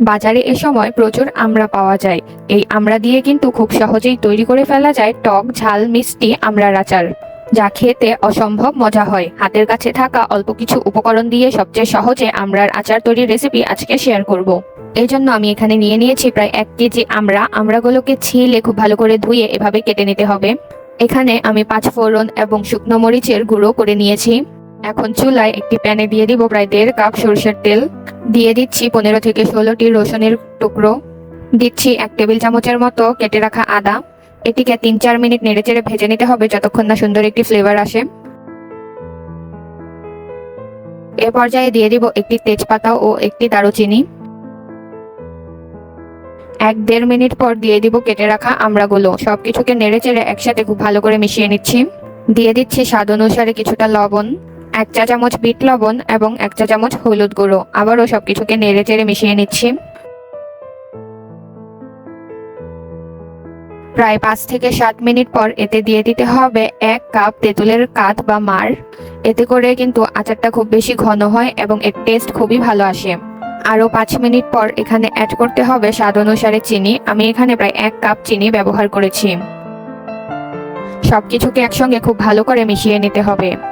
বাজারে এ সময় প্রচুর আমড়া পাওয়া যায়। এই আমড়া দিয়ে কিন্তু খুব সহজেই তৈরি করে ফেলা যায় টক, ঝাল, মিষ্টি আমড়ার আচার যা খেতে অসম্ভব মজা হয়। হাতের কাছে থাকা অল্প কিছু উপকরণ দিয়ে সবচেয়ে সহজে আমরার আচার তৈরির রেসিপি আজকে শেয়ার করব। এই জন্য আমি এখানে নিয়ে নিয়েছি প্রায় এক কেজি আমড়া আমড়াগুলোকে ছিলে খুব ভালো করে ধুয়ে এভাবে কেটে নিতে হবে। এখানে আমি পাঁচ ফোড়ন এবং শুকনো মরিচের গুঁড়ো করে নিয়েছি। এখন চুলায় একটি প্যানে দিয়ে দিব প্রায় দেড় কাপ সরষের তেল। দিয়ে দিচ্ছি পনেরো থেকে ষোলোটি রসুনের টুকরো। দিচ্ছি এক টেবিল চামচের মতো কেটে রাখা আদা। এটিকে তিন চার মিনিট নেড়েচেড়ে ভেজে নিতে হবে যতক্ষণ না সুন্দর একটি ফ্লেভার আসে। এ পর্যায়ে দিয়ে দিব একটি তেজপাতা ও একটি দারুচিনি। এক দেড় মিনিট পর দিয়ে দিব কেটে রাখা আমড়াগুলো। সবকিছুকে নেড়েচেড়ে একসাথে খুব ভালো করে মিশিয়ে নিচ্ছি। দিয়ে দিচ্ছি স্বাদ অনুসারে কিছুটা লবণ। এক চা চামচ বিট লবণ এবং এক চা চামচ হলুদ গুঁড়ো। আবারও সবকিছুকে নেড়ে চেড়ে মিশিয়ে নিচ্ছি। প্রায় পাঁচ থেকে সাত মিনিট পর এতে দিয়ে দিতে হবে এক কাপ তেঁতুলের কাঠ বা মার। এতে করে কিন্তু আচারটা খুব বেশি ঘন হয় এবং এর টেস্ট খুবই ভালো আসে। আরও পাঁচ মিনিট পর এখানে অ্যাড করতে হবে স্বাদ অনুসারে চিনি। আমি এখানে প্রায় এক কাপ চিনি ব্যবহার করেছি। সব কিছুকে একসঙ্গে খুব ভালো করে মিশিয়ে নিতে হবে।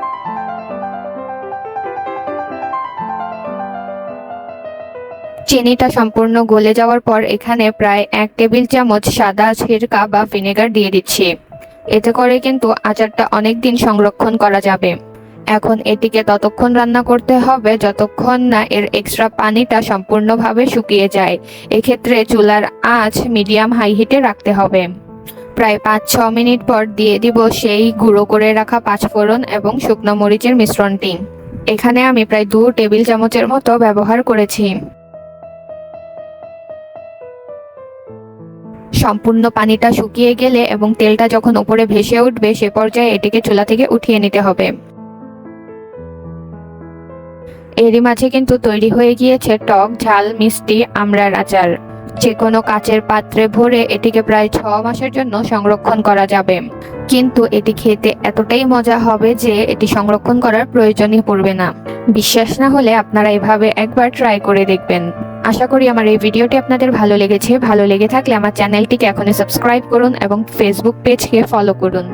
চিনিটা সম্পূর্ণ গলে যাওয়ার পর এখানে প্রায় এক টেবিল চামচ সাদা সিরকা বা ভিনেগার দিয়ে দিচ্ছি। এতে করে কিন্তু আচারটা অনেক দিন সংরক্ষণ করা যাবে। এখন এটিকে ততক্ষণ রান্না করতে হবে যতক্ষণ না এর এক্সট্রা পানিটা সম্পূর্ণভাবে শুকিয়ে যায়। এক্ষেত্রে চুলার আঁচ মিডিয়াম হাই হিটে রাখতে হবে। প্রায় পাঁচ ছ মিনিট পর দিয়ে দিব সেই গুঁড়ো করে রাখা পাঁচফোড়ন এবং শুকনো মরিচের মিশ্রণটি। এখানে আমি প্রায় দু টেবিল চামচের মতো ব্যবহার করেছি। সম্পূর্ণ পানিটা শুকিয়ে গেলে এবং তেলটা যখন উপরে ভেসে উঠবে, সে পর্যায়ে এটিকে চুলা থেকে উঠিয়ে নিতে হবে। এরই মাঝে কিন্তু তৈরি হয়ে গিয়েছে টক, ঝাল, মিষ্টি, আমরার আচার। যে কোনো কাচের পাত্রে ভরে এটিকে প্রায় ছ মাসের জন্য সংরক্ষণ করা যাবে। কিন্তু এটি খেতে এতটাই মজা হবে যে এটি সংরক্ষণ করার প্রয়োজনই পড়বে না। বিশ্বাস না হলে আপনারা এভাবে একবার ট্রাই করে দেখবেন। আশা করি আমার এই ভিডিওটি আপনাদের ভালো লেগেছে। ভালো লেগে থাকলে আমার চ্যানেলটিকে এখনই সাবস্ক্রাইব করুন এবং ফেসবুক পেজকে ফলো করুন।